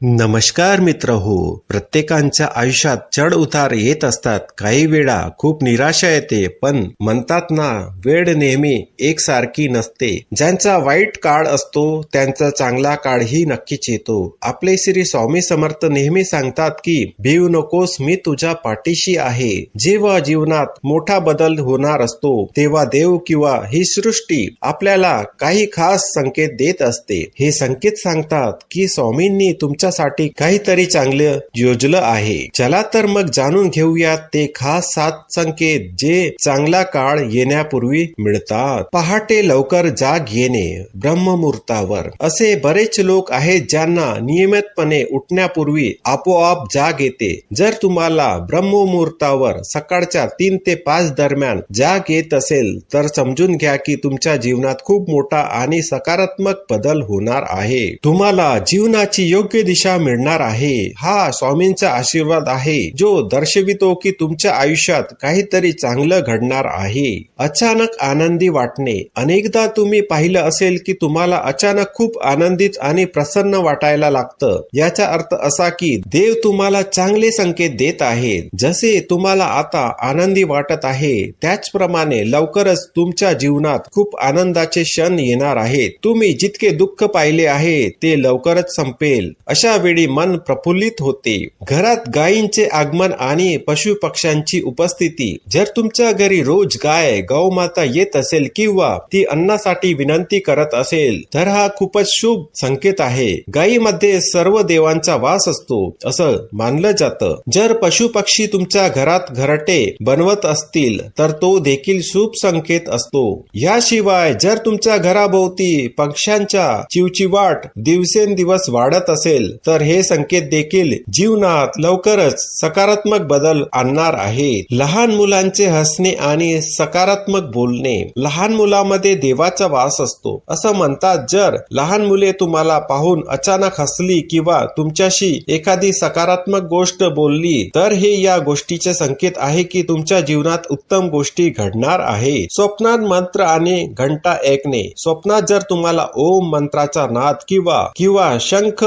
नमस्कार मित्र हो प्रत्येकांच्या आयुष्यात चढ उतार येत असतात. काही वेळा खूप निराशा येते पण म्हणतात ना वेळ नेहमी एकसारखी नसते. ज्यांचा वाईट काळ असतो त्यांचा चांगला काळही नक्कीच येतो. आपले श्री स्वामी समर्थ नेहमी सांगतात की भिव नकोस मी तुझ्या पाठीशी आहे. जेव्हा जीवनात मोठा बदल होणार असतो तेव्हा देव किंवा ही सृष्टी आपल्याला काही खास संकेत देत असते. हे संकेत सांगतात की स्वामींनी तुमच्या तुमच्यासाठी काहीतरी चांगलं योजलं आहे. चला तर मग जाणून घेऊयात ते खास सात संकेत जे चांगला काळ येण्यापूर्वी मिळतात. पहाटे लवकर जाग येणे ब्रह्ममुहूर्तावर. असे बरेच लोक आहेत ज्यांना नियमितपणे उठण्यापूर्वी आपोआप जाग येते. जर तुम्हाला ब्रह्ममुहूर्तावर सकाळच्या तीन ते पाच दरम्यान जाग येत असेल तर समजून घ्या की तुमच्या जीवनात खूप मोठा आणि सकारात्मक बदल होणार आहे. तुम्हाला जीवनाची योग्य दिशा मिळणार आहे. हा स्वामींचा आशीर्वाद आहे जो दर्शवितो की तुमच्या आयुष्यात काहीतरी चांगलं घडणार आहे. अचानक आनंदी वाटणे. अनेकदा तुम्ही पाहिलं असेल की तुम्हाला अचानक खूप आनंदित आणि प्रसन्न वाटायला लागतं. याचा अर्थ असा की देव तुम्हाला चांगले संकेत देत आहेत जसे तुम्हाला आता आनंदी वाटत आहे त्याचप्रमाणे लवकरच तुमच्या जीवनात खूप आनंदाचे क्षण येणार आहेत. तुम्ही जितके दुःख पाहिले आहे ते लवकरच संपेल. अशा वेळी मन प्रफुल्लित होते. घरात गायींचे आगमन आणि पशु पक्ष्यांची उपस्थिती. जर तुमच्या घरी रोज गाय गौमाता येत असेल किंवा ती अन्नासाठी विनंती करत असेल तर हा खूपच शुभ संकेत आहे. गायीमध्ये सर्व देवांचा वास असतो असं मानलं जातं. जर पशु पक्षी तुमच्या घरात घरटे बनवत असतील तर तो देखील शुभ संकेत असतो. याशिवाय जर तुमच्या घराभोवती पक्ष्यांच्या चिवचिवाट दिवसेंदिवस वाढत असेल तर हे संकेत देखील जीवनात लवकरच सकारात्मक बदल आणणार आहे लहान मुलांचे हसणे आणि सकारात्मक बोलणे लहान मुलामध्ये देवाचा वास असतो. असं म्हणतात जर लहान मुले तुम्हाला पाहून अचानक हसली किंवा तुमच्याशी एखादी सकारात्मक गोष्ट बोलली तर हे या गोष्टीचे संकेत आहे की तुमच्या जीवनात उत्तम गोष्टी घडणार आहे स्वप्नात मंत्र आणि घंटा ऐकणे. स्वप्नात जर तुम्हाला ओम मंत्राचा नाद किंवा किंवा शंख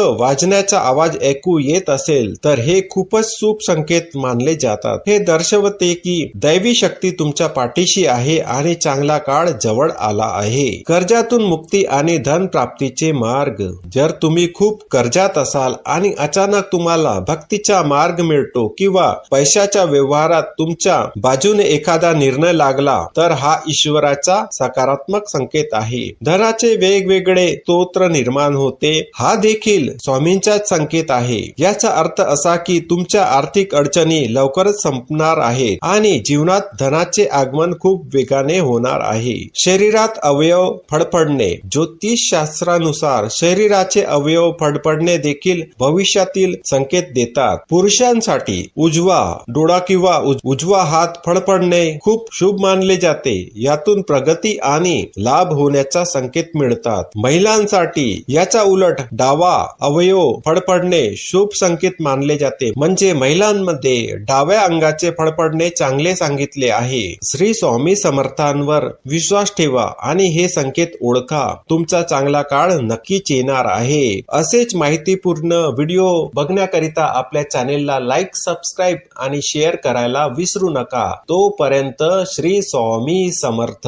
वाजण्याचा आवाज ऐकू येत असेल तर हे खूपच सुप संकेत मानले जातात. हे दर्शवते की दैवी शक्ती तुमच्या पाठीशी आहे आणि चांगला काळ जवळ आला आहे. कर्जातून मुक्ती आणि धन प्राप्तीचे मार्ग. जर तुम्ही खूप कर्जात असाल आणि अचानक तुम्हाला भक्तीचा मार्ग मिळतो किंवा पैशाच्या व्यवहारात तुमच्या बाजूने एखादा निर्णय लागला तर हा ईश्वराचा सकारात्मक संकेत आहे. धनाचे वेगवेगळे स्तोत्र निर्माण होते. हा देखील स्वामींचाच संकेत आहे. याचा अर्थ असा की तुमच्या आर्थिक अडचणी लवकरच संपणार आहेत आणि जीवनात धनाचे आगमन खूप वेगाने होणार आहे. शरीरात अवयव फडफडणे ज्योतिष शास्त्रानुसार शरीराचे अवयव फडफडणे देखील भविष्यातील संकेत देतात. पुरुषांसाठी उजवा डोळा किंवा उज- उजवा हात फडफडणे खूप शुभ मानले जाते. यातून प्रगती आणि लाभ होण्याचा संकेत मिळतात. महिलांसाठी याचा उलट डावा अवयव फडफडणे शुभ संकेत मानले जाते. म्हणजे महिलांमध्ये डाव्या अंगाचे फडफडणे चांगले सांगितले आहे. श्री स्वामी समर्थांवर विश्वास ठेवा आणि हे संकेत ओळखा. तुमचा चांगला काळ नक्कीच येणार आहे. असेच माहितीपूर्ण व्हिडिओ बघण्याकरिता आपल्या चॅनेलला लाईक सबस्क्राईब आणि शेअर करायला विसरू नका. तोपर्यंत श्री स्वामी समर्थ.